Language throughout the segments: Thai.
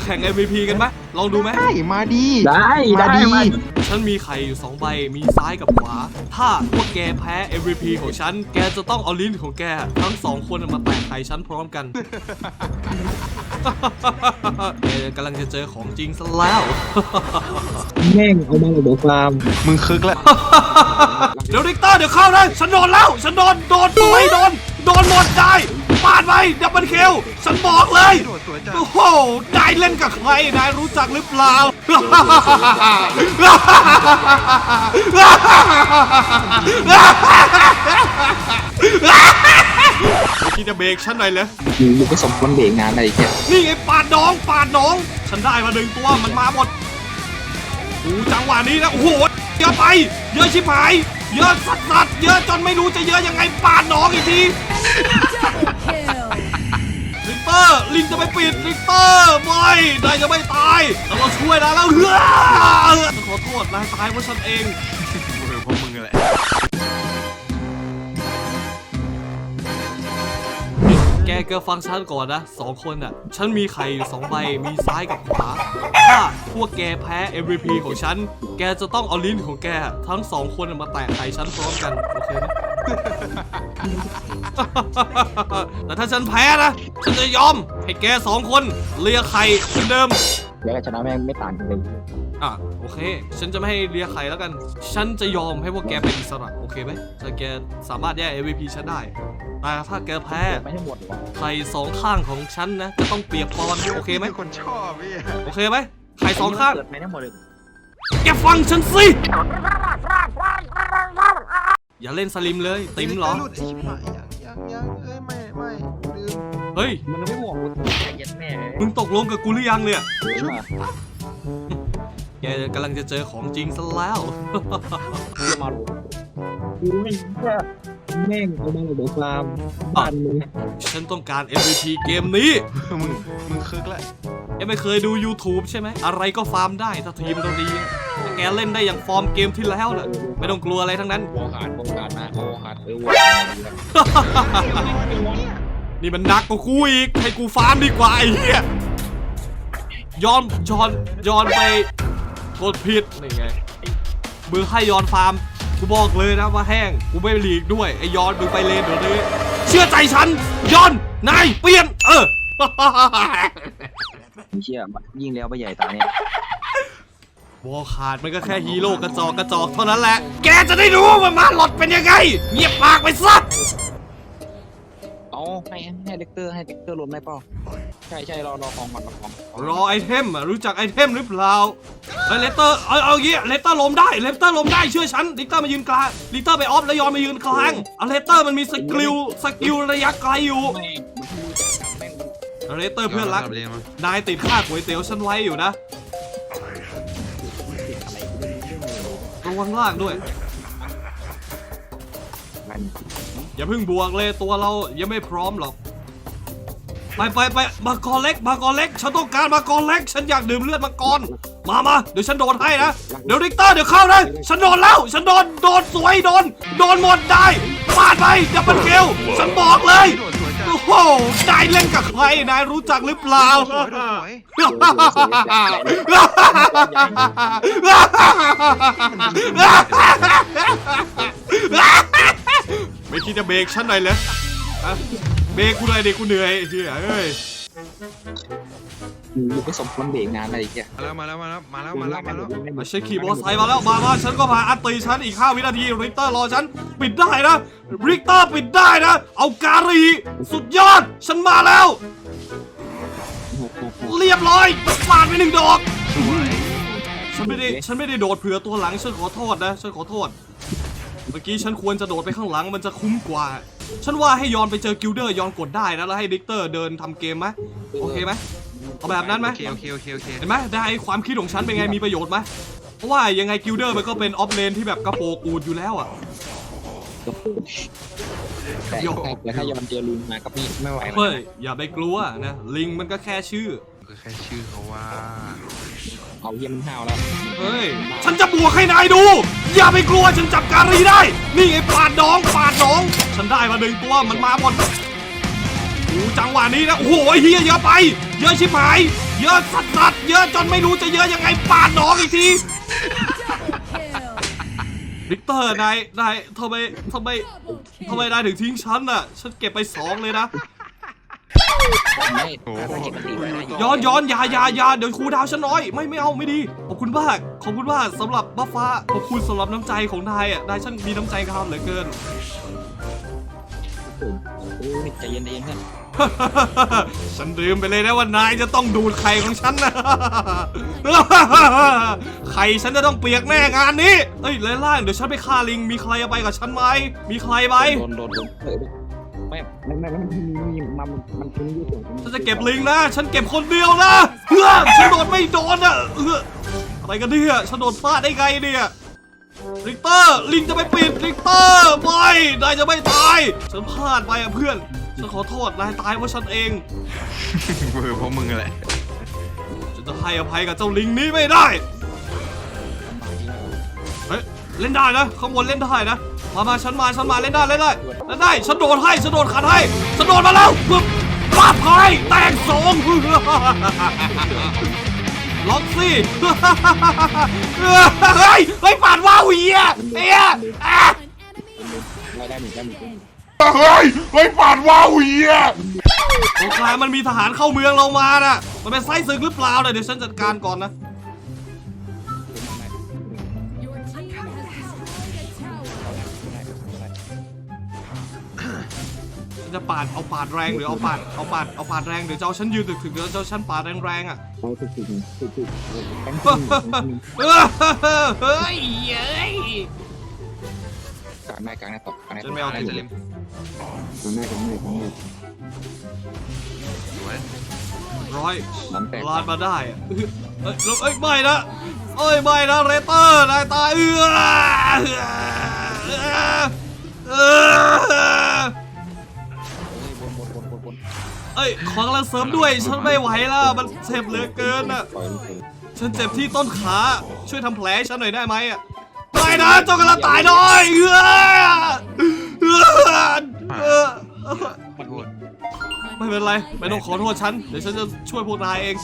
มาแข่ง MVP กันไหมลองดูไหม ได้มาดี ได้มาได้ดี มาฉันมีไข่อยู่สองใบ มีซ้ายกับขวา ถ้าพวกแกแพ้ MVP ของฉัน แกจะต้องเอาลิ้นของแก ทั้งสองคนมาแตะไข่ฉันพร้อมกัน แกกำลังจะเจอของจริงซะแล้ว แม่งเอามาระบบฟาร์มมึงคึกแล้ว เดี๋ยวริกเตอร์เดี๋ยวเข้านะฉันโดนแล้ว ฉันโดน โดนสวยโดน โดนหมดได้ ปาดไปดับเบิลเคลฉันบอกเลยโดดสวยจังโอ้โหนายเล่นกับใครนายรู้จักหรือเปล่าไม่คิดจะเบรกฉันหน่อยเลยมึงมึงก็สมควรเบรกงานอะไรแค่นี่ไงปาดน้องปาดน้อง ฉันได้มาหนึ่งตัวมันมาหมดโอ้จังหวะนี้นะโอ้โหเยอะไป เยอะชิบหาย เยอะสัสสัสๆเยอะจนไม่รู้จะเยอะยังไงปาดน้องอีกที ปปิดลิกเตอร์ไม่นายจะไม่ตายแต่เราช่วยนายแล้วเฮ้ยฉันขอโทษนายตายเพราะฉันเองกูเร็วเพราะมึงแหละแกเกอฟังฉันก่อนนะสองคนอะ ฉันมีไข่อยู่สองใบมีซ้ายกับขวาถ้าพวกแกแพ้ MVP ของฉัน แกจะต้องเอาลิ้นของแก ทั้งสองคนมาแตะไข่ฉันพร้อมกัน โอเคไหม แต่ถ้าฉันแพ้นะ ฉันจะยอม ให้แกสองคนเลียไข่เหมือนเดิม แล้วก็ชนะแม่งไม่ต่างกันเลย อะโอเค ฉันจะไม่ให้เลียไข่แล้วกัน ฉันจะยอมให้พวกแกเป็นอิสระโอเคไหมถ้าแกสามารถแย่ MVP ฉันได้ แต่ถ้าแกแพ้ไม่ให้หมดหรอกไข่สองข้างของฉันนะจะต้องเปียกปอนโอเคไหมมีคนชอบพี่โอเคไหมไข่สองข้างเกิดไม่ได้หมดเลยแกฟังฉันสิ อย่าเล่นสลิมเลย ติมเหรอ หลุดไอ้ชิบหายยังยังยังเอ้ยไม่ไม่ลืมเฮ้ย มันไม่หมดใจเย็นแม่มึงตกลงกับกูหรือยังเนี่ยชุบแกกำลังจะเจอของจริงซะแล้ว มาหลบกูไม่แค่ แม่งเอามาระบบฟาร์มบ้านมึงฉันต้องการ MVP เกมนี้ มึงมึงคึกแล้วแกไม่เคยดู YouTube ใช่ไหม อะไรก็ฟาร์มได้ถ้าทีมเราดีถ้าแกเล่นได้อย่างฟอร์มเกมที่แล้วน่ะไม่ต้องกลัวอะไรทั้งนั้นโอขาดโอขาดมาโอขาดเออวนี่มันหนักกว่ากูอีก ให้กูฟาร์มดีกว่าไอ้เหี้ยย้อนย้อนย้อนไปกดผิดนี่ไงมือให้ย้อนฟาร์ม กูบอกเลยนะว่าแห้ง กูไม่หลีกด้วย ไอ้ย้อนมึงไปเลนเดี๋ยวนี้ เชื่อใจฉันย้อน นาย เปลี่ยน เออ ไม่เชื่อยิ่งแล้วไปใหญ่ตาเนี่ย วอลขาดมันก็แค่ฮีโร่กระจอกกระจอกเท่านั้นแหละ แกจะได้รู้ว่ามาหลอดเป็นยังไง เงียบปากไปซะเอาให้ให้เลกเตอร์ให้เลกเตอร์รวมได้เปล่า ใช่ใช่รอรอของก่อนรอของรอไอเทมอะรู้จักไอเทมหรือเปล่าไอเลตเตอร์เอาเอางี้เลตเตอร์ลมได้เลตเตอร์ลมได้เชื่อฉันลิเตอร์มายืนกลางลิเตอร์ไปออฟแล้วยอนมายืนกลางเอาเลตเตอร์มันมีสกิลสกิลระยะไกลอยู่แม่งมันพูดจับแม่งมันเอาเลตเตอร์เพื่อนรักเรียนมานายติดค่าก๋วยเตี๋ยวฉันไว้อยู่นะติดอะไรกูไม่รู้เรื่องเลยระวังล่างด้วย มันอย่าเพิ่งบวกเลยตัวเรายังไม่พร้อมหรอก ไปไปไปมังกรเล็กมังกรเล็ก ฉันต้องการมังกรเล็ก ฉันอยากดื่มเลือดมังกร มามาเดี๋ยวฉันโดนให้นะ เดี๋ยวริกเตอร์เดี๋ยวเข้านะ ฉันโดนแล้ว ฉันโดน โดนสวย โดน โดนหมดได้ปาดไปดับเบิลคิลฉันบอกเลย โอ้โห นายเล่นกับใคร นายรู้จักหรือเปล่า ไม่คิดจะเบรกฉันหน่อยเลยฮะ เบรกกูหน่อยดิกูเหนื่อยเฮียเอ้ยมึงก็สมควรเบรกงานอะไรแค่มาแล้วมาแล้วมาแล้วมาแล้วมาแล้วมาแล้วมาเช็คขี่มอเตอร์ไซค์มาแล้วมามาฉันก็พาอัตตีฉันอีก 5 วินาทีริกเตอร์รอฉันปิดได้นะริกเตอร์ปิดได้นะ เอาการีสุดยอด ฉันมาแล้ว เรียบร้อยปาดไปหนึ่งดอกสวยฉันไม่ได้ฉันไม่ได้โดดเผื่อตัวหลังฉันขอโทษนะ ฉันขอโทษ เมื่อกี้ฉันควรจะโดดไปข้างหลังมันจะคุ้มกว่า ฉันว่าให้ยอนไปเจอกิลเดอร์ยอนกดได้นะแล้วให้ริกเตอร์เดินทำเกมไหมโอเคไหมเอาแบบนั้นไหมโอเคโอเคโอเคโอเคเห็นไหมได้ความคิดของฉันเป็นไงมีประโยชน์ไหมเพราะว่ายังไงกิลเดอร์มันก็เป็นออฟเลนที่แบบกระโปรงอูดอยู่แล้วอะแต่แต่ถ้ายอมเจอลุงมาก็พี่ไม่ไหวเฮ้ยอย่าไปกลัวนะลิงมันก็แค่ชื่อก็แค่ชื่อเขาว่า เอาเยี่ยมนห้าวแล้วเฮ้ย ฉันจะบวกให้นายดู อย่าไปกลัวฉันจับการีได้ นี่ไอ้ปาดน้องปาดน้อง ฉันได้มาหนึ่งตัวมันมาหมดโอ้จังหวะนี้นะโอ้โหเฮียเยอะไป เยอะชิบหาย เยอะสัสสัสๆเยอะจนไม่รู้จะเยอะยังไงปาดน้องอีกทีวิกเตอร์นายนายทำไมทำไมทำไมนายถึงทิ้งฉันน่ะ ฉันเก็บไปสองเลยนะ ไม่ถ้าเก็บตีไว้ได้ย้อนย้อนอย่าอย่าอย่าเดี๋ยวครูดาวฉันน้อย ไม่ไม่เอาไม่ดี ขอบคุณมาก ขอบคุณมากสำหรับบัฟฟ้า ขอบคุณสำหรับน้ำใจของนายอะ นายฉันมีน้ำใจกับเราเหลือเกินโอ้ยใจเย็นใจเย็นเพื่อน ฉันลืมไปเลยนะว่านายจะต้องดูดไข่ของฉันนะ ไข่ฉันจะต้องเปียกแน่งานนี้ เอ้ยเลล่างเดี๋ยวฉันไปฆ่าลิง มีใครไปกับฉันไหม มีใครไหมโดนโดนโดนเฮ้ยไม่ไม่ไม่มันมีมันมันทิ้งยืดหยุ่นฉันจะเก็บลิงนะ ฉันเก็บคนเดียวนะเฮ้อฉันโดนไม่โดนอะเอออะไรกันเนี่ยฉันโดนพลาดได้ไงเนี่ยลิกเตอร์ ลิงจะไปปิดลิกเตอร์ไม่นายจะไม่ตาย ฉันพลาดไปอะเพื่อน ฉันขอโทษนายตายเพราะฉันเองมือพวกมึงแหละ ฉันจะให้อภัยกับเจ้าลิงนี้ไม่ได้ เฮ้ย เล่นได้นะข้างบนเล่นได้นะ มามาฉันมาฉันมาเล่นได้เล่นได้เล่นได้ฉันโดนให้ฉันโดนขัดให้ฉันโดนมาแล้วปึ๊บปาดให้แตกสองล็อกสิเฮ้ยเฮ้ยปาดว้าวเฮียเฮียอะ ได้ได้หนึ่งได้หนึ่ง เฮ้ยเฮ้ยปาดว้าวเฮียสงครามมันมีทหารเข้าเมืองเรามาน่ะ มันเป็นไส้ศึกหรือเปล่าเนี่ยเดี๋ยวฉันจัดการก่อนนะ Your team has destroyed a tower. ฉันจะปาดเอาปาดแรงหรือเอาปาดเอาปาดเอาปาดแรงเดี๋ยวเจ้าฉันยืนถึกถึกเดี๋ยวเจ้าฉันปาดแรงแรงๆอะเอาสุดสุดสุดสุดแป้งเฮ้ยเฮ้ยเฮ้ย กลางหน้ากลางหน้าตกกลางหน้าฉันไม่เอาอะไรถูกจะลิมกลางหน้ากลางหน้ากลางหน้าสวยร้อยน้ำแตกลาดมาได้อะเอ้ยเอ้ยเอ้ยไม่นะเอ้ยไม่นะเรเตอร์นายตายเอื้อเออบนบนบนบนบนเอ้ยขอกำลังเสริมด้วยฉันไม่ไหวแล้วมันเจ็บเหลือเกินอะปล่อยมันไปฉันเจ็บที่ต้นขา ช่วยทำแผลให้ฉันหน่อยได้ไหมอะ ไม่นะเจ้ากำลังตายหน่อยเอื้อเอื้อเอื้อขอโทษไม่เป็นไรไม่ต้องขอโทษฉันเดี๋ยวฉันจะช่วยพวกนายเอง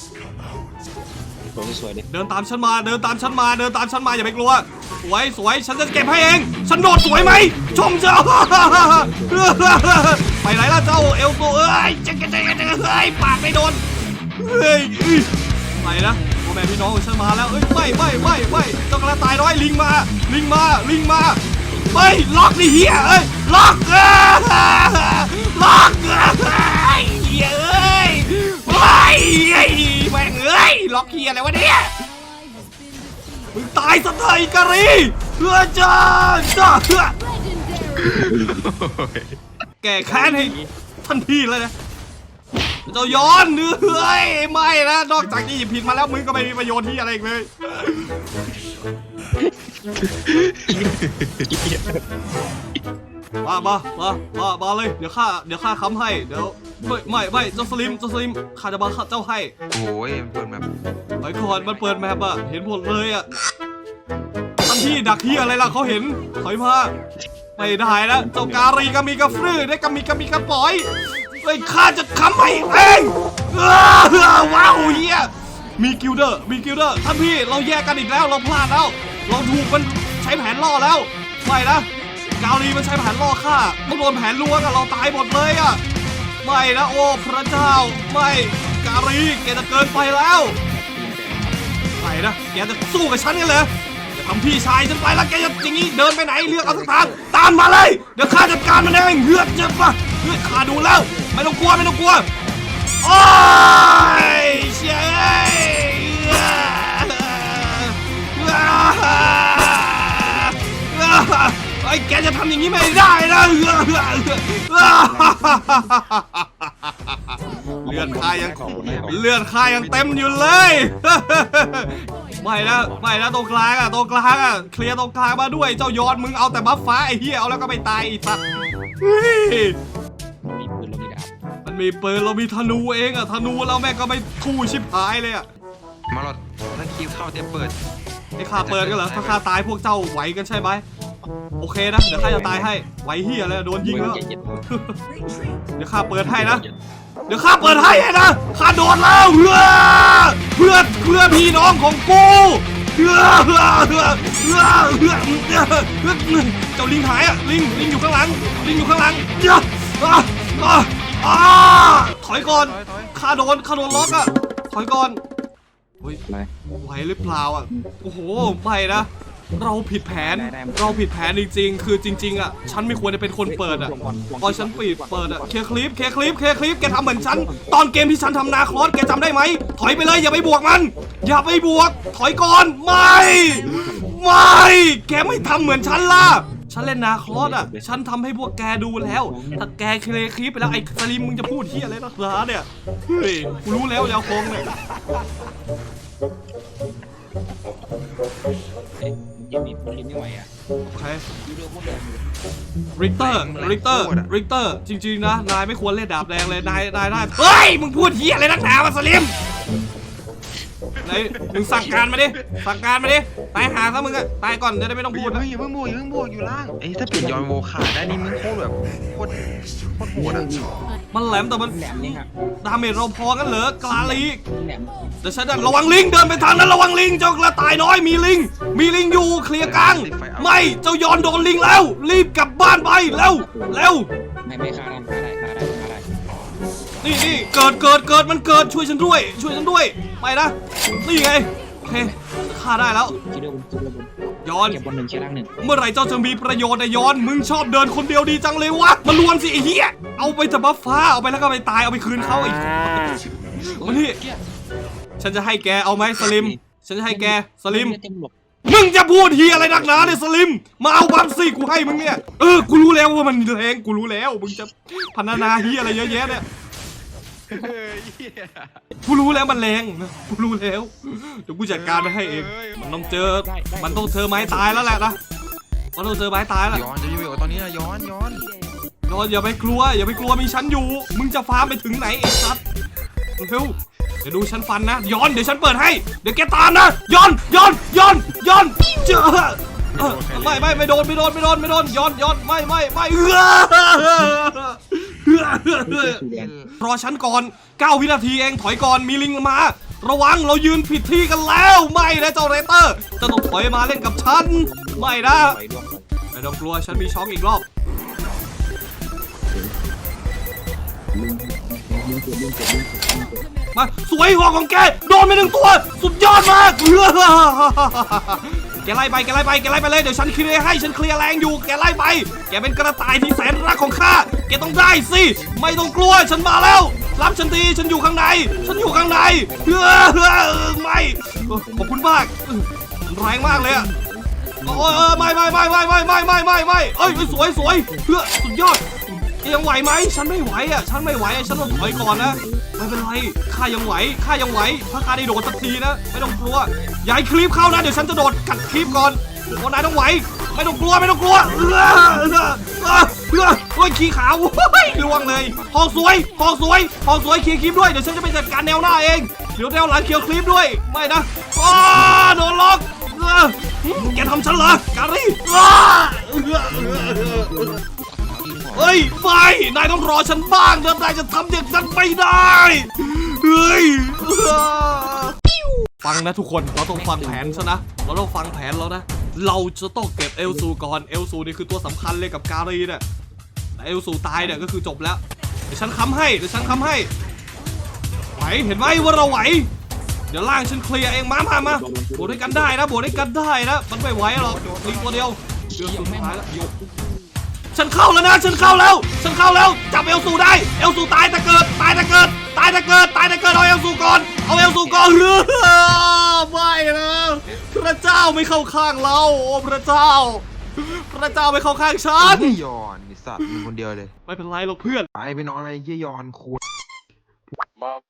สวยสวยดิเดินตามฉันมาเดินตามฉันมาเดินตามฉันมาอย่าไปกลัว สวยสวยฉันจะเก็บให้เอง ฉันโดดสวยไหมชมเจ้า ไปไหนล่ะเจ้าเอลโซเอ้ยจะจะจะจะเฮ้ยปากไม่โดนเฮ้ยไปนะ แม่พี่น้องของฉันมาแล้วเอ้ยไม่ไม่ไม่ไม่เจ้ากระต่ายน้อยลิงมา ลิงมาลิงมาเฮ้ยล็อกนี่เฮียเอ้ยล็อกเอ้ล็อกเอ้ยเฮียเอ้ยเฮ้ยเฮ้ยแม่งเอ้ยล็อกเฮียอะไรวะเนี่ยมึงตายซะเถอะไอ้กะรีเพื่อจ้าจ้าเพื่อแก่แค้นให้ทันทีเลยนะ เจ้าย้อนเนื้อเฮ้ยไม่นะนอกจากที่หยิบผิดมาแล้วมึงก็ไม่มีประโยชน์ที่อะไรอีกเลยมามามามามาเลยเดี๋ยวข้าเดี๋ยวข้าค้ำให้เดี๋ยวไม่ไม่ไม่เจ้าสลิมเจ้าสลิมข้าจะมาเจ้าให้โอ้ยมันเปิดแบบไปก่อนมันเปิดแมปอะเห็นหมดเลยอะทันที่ดักที่อะไรล่ะเขาเห็นถอยมาไม่ได้นะเจ้าการีกามีกาฟรื้อได้กามีกามีกาปล่อย เฮ้ยข้าจะค้ำให้เองอ้าวว้าวเฮียมีกิลเดอร์มีกิลเดอร์ท่านพี่เราแยกกันอีกแล้วเราพลาดแล้ว เราถูกมันใช้แผนล่อแล้วไม่นะกาลีมันใช้แผนล่อข้าต้องโดนแผนลวงอะเราตายหมดเลยอะไม่นะโอ้พระเจ้าไม่การีแกจะเกินไปแล้วไปนะแกจะสู้กับฉันกันเลยอย่าทำพี่ชายฉันไปแล้วแกจะอย่างนี้เดินไปไหนเลือกเอาสักทางตามมาเลยเดี๋ยวข้าจัดการมันเองเฮือดเจ็บปะเฮือดข้าดูแล้ว ไม่ต้องกลัวไม่ต้องกลัวโอ้ยเชี่ยเอ้ยเอื้อเอื้อเอื้อไอ้แกจะทำอย่างนี้ไม่ได้นะเรือเอื้อเอื้อเอื้อเลือดข้ายังเลือดข้ายังเต็มอยู่เลยไม่นะไม่นะตรงกลางอะตรงกลางอะเคลียร์ตรงกลางมาด้วยเจ้ายอนมึงเอาแต่บัฟฟ้าไอ้เหี้ยเอาแล้วก็ไม่ตายอีสัตว์ มันมีปืนเรามีธนูเองอะธนูเราแม่งก็ไม่คู่ชิบหายเลยอะมาหลอดนั่นคิวเข้าเตรียมเปิดไอ้ข้าเปิดกันเหรอถ้าข้าตายพวกเจ้าไหวกันใช่ไหมโอเคนะเดี๋ยวข้าจะตายให้ไหวเหี้ยเลยโดนยิงแล้วเย็นเดี๋ยวข้าเปิดให้นะเดี๋ยวข้าเปิดให้นะข้าโดนแล้วเพื่อเพื่อเพื่อพี่น้องของกูเพื่อเพื่อเพื่อเพื่อเพื่อเพื่อเจ้าลิงหายอะลิงลิงอยู่ข้างหลังลิงอยู่ข้างหลังเดี๋ยว อะอะอะถอยก่อนถอยถอยข้าโดนข้าโดนล็อกอะถอยก่อนเฮ้ยอะไร ไหวหรือเปล่าอะโอ้โหไม่นะ เราผิดแผน ได้ได้ เราผิดแผนจริงๆ คือจริง ๆอะฉันไม่ควรจะเป็นคนเปิดอะพอฉันปิดเปิดอะเคลียร์คลิปเคลียร์คลิปเคลียร์คลิปแกทำเหมือนฉัน ตอนเกมที่ฉันทำนาคลอสแกจำได้ไหม ถอยไปเลยอย่าไปบวกมัน อย่าไปบวก ถอยก่อน ไม่ ไม่ แกไม่ทำเหมือนฉันล่ะ ฉันเล่นนาคลอสอะ ฉันทำให้พวกแกดูแล้ว ถ้าแกเคลียร์คลิปไปแล้วไอ้สลิมมึงจะพูดที่อะไรนักหนาเนี่ย เฮ้ย กูรู้แล้วยาวคงเนี่ยเอ๊ะเกมนี้เกมไม่ไหวอะโอเค ยูโรพวกเดิมริกเตอร์ ริกเตอร์ ริกเตอร์ จริง ๆ นะ นายไม่ควรเล่นดาบแดงเลย นาย นายได้เฮ้ย มึงพูดเฮียอะไรนักหนาวะสลิม ไหนมึงสั่งการมาดิสั่งการมาดิตายหาซะมึงอะตายก่อนจะได้ไม่ต้องพูพูดดนะนะอย่าเพิ่งบวกอย่าเพิ่งบวกอยู่ล่างเอ้ยถ้าเปลี่ยนยอนโวขาดได้นี่มึงโคตรแบบโคตรโคตรโหดอะมันแหลมแต่มันแหลมนี่ครับดาเมจเราพอกันเหรอกลาลีกแหลมเดี๋ยวฉันจะระวังลิงเดินไปทางนั้นระวังลิงเจ้ากระต่ายน้อยมีลิง มีลิงอยู่เคลียร์กลาง ไม่เจ้ายอนโดนลิงแล้ว รีบกลับบ้านไปเร็วเร็วไม่ไม่ฆ่าได้ฆ่าได้ฆ่าได้ฆ่าได้ นี่นี่เกิดเกิดเกิดมันเกิดช่วยฉันด้วย ช่วยฉันด้วย ไปนะ นี่ไง โอเคฆ่าได้แล้ว คิดดูคิดดูย้อน เก็บบนหนึ่งเชียร์ล่างหนึ่งเมื่อไหร่เจ้าจะมีประโยชน์นะย้อน มึงชอบเดินคนเดียวดีจังเลยวะ มารวมสิไอ้เหี้ย เอาไปจะบัฟฟ้า เอาไปแล้วก็ไปตาย เอาไปคืนเขาไอ้มานี่ฉันจะให้แกเอาไหมสลิม ฉันจะให้แกสลิม เต็มหลบมึงจะพูดเฮียอะไรนักหนาเนี่ยสลิม มาเอาบัฟซี่กูให้มึงเนี่ย เออ กูรู้แล้วว่ามันแรงกูรู้แล้ว มึงจะพัฒนาเฮียอะไรเยอะแยะเนี่ย เฮ้ยเหี้ยกูรู้แล้วมันแรงนะกูรู้แล้วเดี๋ยวกูจัดการไปให้เอง มันต้องเจอ มันต้องเจอไม้ตายแล้วแหละนะมันต้องเจอไม้ตายแล้วย้อนจะอยู่ตอนนี้นะย้อนย้อนนอนอย่าไปกลัว อย่าไปกลัวมีฉันอยู่ มึงจะฟาร์มไปถึงไหนไอ้สัตว์เร็วเดี๋ยวดูฉันฟันนะย้อนเดี๋ยวฉันเปิดให้ เดี๋ยวแกตามนะย้อนย้อนย้อนย้อนเจอเออไม่ไม่ไม่โดนไม่โดนไม่โดนไม่โดนย้อนย้อนไม่ไม่ไม่เออสีแดง รอฉันก่อน 9 วินาทีเองถอยก่อนมีลิงมา ระวังเรายืนผิดที่กันแล้วไม่นะเจ้าเรเตอร์จะต้องถอยมาเล่นกับฉัน ไม่นะไม่ต้องกลัวฉันมีช็อคอีกรอบมาสวยหัวของแกโดนไปหนึ่งตัว สุดยอดมากเแกไล่ไปแกไล่ไปแกไล่ไปเลยเดี๋ยวฉันเคลียร์ให้ฉันเคลียร์แรงอยู่แกไล่ไป แกเป็นกระต่ายที่แสนรักของข้าแกต้องได้สิไม่ต้องกลัวฉันมาแล้ว รับฉันทีฉันอยู่ข้างใน ฉันอยู่ข้างในเออเออไม่ขอบคุณมากแรงมากเลยอะโอ้ยไม่ไม่ไม่ไม่ไม่ไม่ไม่ไม่ไม่เอ้ยสวยสวยเพื่อสุดยอด ยังไหวไหมฉันไม่ไหวอะ ฉันไม่ไหวอะ ฉันต้องถอยก่อนนะ ไม่เป็นไร ข้ายังไหว ข้ายังไหว ถ้าข้าได้โดดสักทีนะ ไม่ต้องกลัว อย่าให้คลิปเข้านะ เดี๋ยวฉันจะโดดกัดคลิปก่อนโอ้นายต้องไหว ไม่ต้องกลัว ไม่ต้องกลัวเออเออเออโอ้ยขี้ขาวโอ้ยล่วงเลยหอกสวยหอกสวยหอกสวยเคลียร์คลิปด้วย เดี๋ยวฉันจะไปจัดการแนวหน้าเอง เดี๋ยวแนวหลังเคลียร์คลิปด้วย ไม่นะอ้าโดนล็อกเออแกทำฉันเหรอ การีอ้า เฮ้ยไม่นายต้องรอฉันบ้างนะนายจะทำอย่างนั้นไม่ได้ เฮ้ยฟังนะทุกคนเราต้องฟังแผนซะนะ เราต้องฟังแผนแล้วนะ เราจะต้องเก็บเอลซูก่อนเอลซูนี่คือตัวสำคัญเลยกับการีเนี่ยแต่เอลซูตายเนี่ยก็คือจบแล้วเดี๋ยวฉันค้ำให้เดี๋ยวฉันค้ำให้ไหวเห็นไหมว่าเราไหวเดี๋ยวล่างฉันเคลียร์เองมามามาบวกด้วยกันได้นะบวกด้วยกันได้นะมันไม่ไหวหรอกลิงตัวเดียวเดือดสุดท้ายแล้ว ฉันเข้าแล้วนะ ฉันเข้าแล้ว ฉันเข้าแล้ว จับเอลซูได้ เอลซูตายแต่เกิด ตายแต่เกิด ตายแต่เกิด ตายแต่เกิด เอาเอลซูก่อน เอาเอลซูก่อนเรือไม่นะ พระเจ้าไม่เข้าข้างเรา โอ้พระเจ้า พระเจ้าไม่เข้าข้างฉันไม่ย้อนไอ้สัตว์มึงคนเดียวเลย ไม่เป็นไรหรอกเพื่อน ไปไปนอนอะไรเยี่ยย้อนคู Mom,